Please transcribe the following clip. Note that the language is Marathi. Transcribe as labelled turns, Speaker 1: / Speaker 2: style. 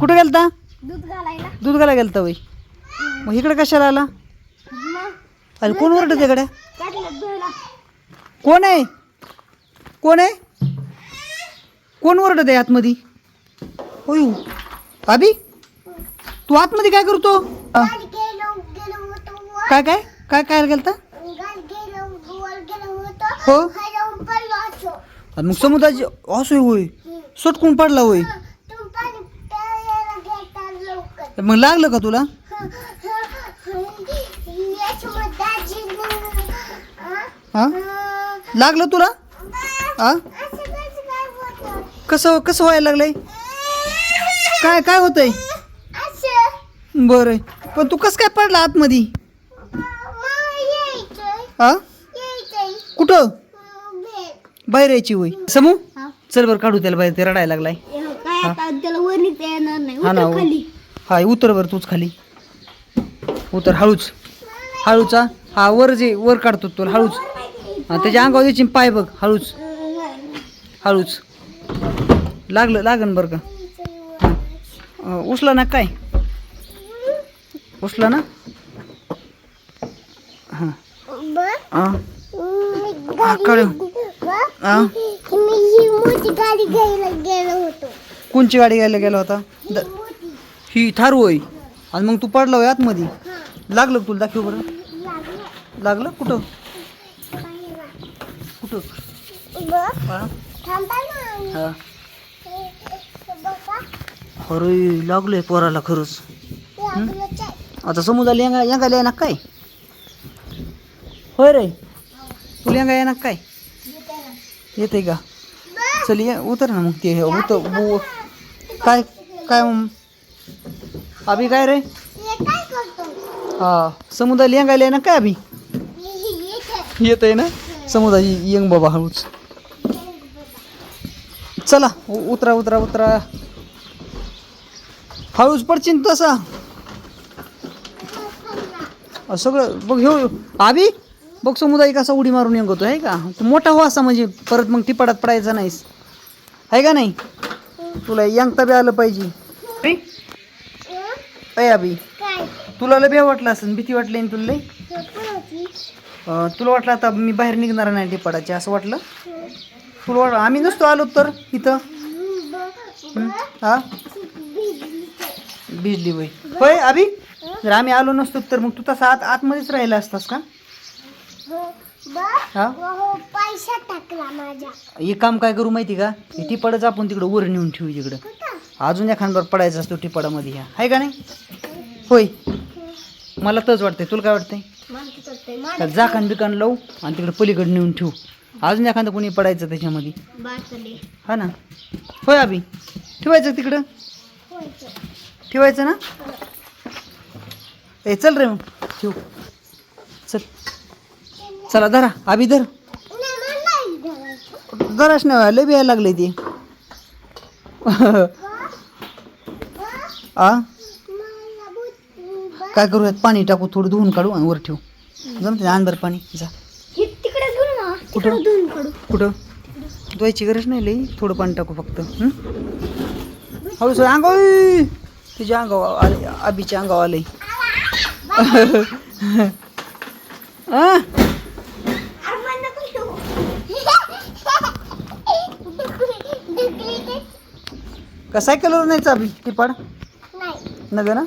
Speaker 1: कुठं गेलता?
Speaker 2: दूध घालायला.
Speaker 1: दूध घाला गेलता वय मग इकडे कशाला आला?
Speaker 2: मग
Speaker 1: अरे कोण ओरडत इकडे
Speaker 2: काढलं
Speaker 1: कोण आहे? कोण आहे? कोण ओरडत आहे आतमध्ये? होय अभि तू आतमध्ये काय करतो? अ,
Speaker 2: गेलो गेलो होतो
Speaker 1: काय काय? काय काय गेलता?
Speaker 2: गेलो वर गेलो होतो.
Speaker 1: हो.
Speaker 2: पडलो असो.
Speaker 1: मग समुद्राची असं होय. सटकून पडला होय
Speaker 2: तू पाणी प्यायला घेता लवकर
Speaker 1: मग लागलं का तुला? हा? लागलं तुला? हा?
Speaker 2: कसं
Speaker 1: कसं व्हायला लागलंय? काय काय होतंय? बरं. पण तू कसं काय पडला आतमध्ये? हा? कुठं? बाहेर यायची होय. समू? चल बरं काढू त्याला बाहेर. ते रडायला लागलाय. हा ना हा उतर बरं तूच खाली. उतर हळूच. हळूचा? हा वर जे वर काढतो तुला हळूच. हा त्याच्या अंगावर द्यायची पाय बघ हळूच. हळूच. लागलं लागन बरं का. उचला ना काय? उचला ना. हां. हां कोणची गाडी घ्यायला गेला होता? ही थारू होय. आणि मग तू पडला होय आतमध्ये. लागलं का तुला? दाखव बरं.
Speaker 2: लागलं?
Speaker 1: कुठं? कुठं? हा हा. अरे लागलोय पोराला खरंच.
Speaker 2: आता समोर आहे.
Speaker 1: आता समुद्राला येंगा येणार काय? होय रे. तुला येंगा येणार काय? येते का? चल ये उतर ना मग ते. उतर हो- काय काय मग? अभि काय रे?
Speaker 2: हे काय करतो?
Speaker 1: हा समुद्राला येंगायला येणार काय अभि?
Speaker 2: हे- हे येते.
Speaker 1: आहे. ना? समुद्राची येंग बाबा हळूच. चला उतरा उतरा उतरा. हळूच पडशील तसा. सगळं बघ ह्यो आबी बघ समुदाय कसा उडी मारून येंगतो आहे का? तू मोठा हो असा म्हणजे परत मग टिपाडात पडायचा नाहीस. आहे का नाही? तुला यंगता बी आलं पाहिजे.
Speaker 2: हं?
Speaker 1: अय अभि. तुला लय वाटलं असेल भीती वाटली ना तुला लय?
Speaker 2: हे?
Speaker 1: अ, तुला वाटलं आता मी बाहेर निघणार नाही टिपाडाचे असं वाटलं? तुला वाट आम्ही नसतो आलो तर इथं?
Speaker 2: हं.
Speaker 1: बिजली वय होय अभि? जर आम्ही आलो नसतो तर मग तू तसा आत आतमध्येच राहिला असतास का?
Speaker 2: हो.
Speaker 1: हा?
Speaker 2: हो, पैसा टाकला माझ्या.
Speaker 1: एक काम काय करू माहिती का? टिपाडच आपण तिकडं वर नेऊन ठेवू तिकडं अजून एखादं पडायचा असतो टिपाडामध्ये ह्या. आहे का नाही? होय. मला तच वाटतंय. तुला काय वाटतंय? का जाकान बिकान लावू आणि तिकडे पलीकडे नेऊन ठेवू. अजून एखादं कोणी पडायचं त्याच्यामध्ये? हा ना? होय अभि. ठेवायचं तिकडं? ठेवायचं ना? ए चल रे मग. ठेवू. चल. चला धरा. अभि धर. जराच नाही लय बिहायला लागले ते. आ? काय करूयात? पाणी टाकू थोडं धुवून काढू आणि वर ठेवू. जमते अंदर पाणी. जा.
Speaker 2: ना.
Speaker 1: कुठं? कुठं? धुवायची गरज नाही लई. थोडं पाणी टाकू फक्त? हळू सर अंगाव तुझ्या अंगावर आले आबीच्या अंगावर आले? का सायकलवर नाही चाबी टिपाड
Speaker 2: नाही
Speaker 1: नव्हे ना?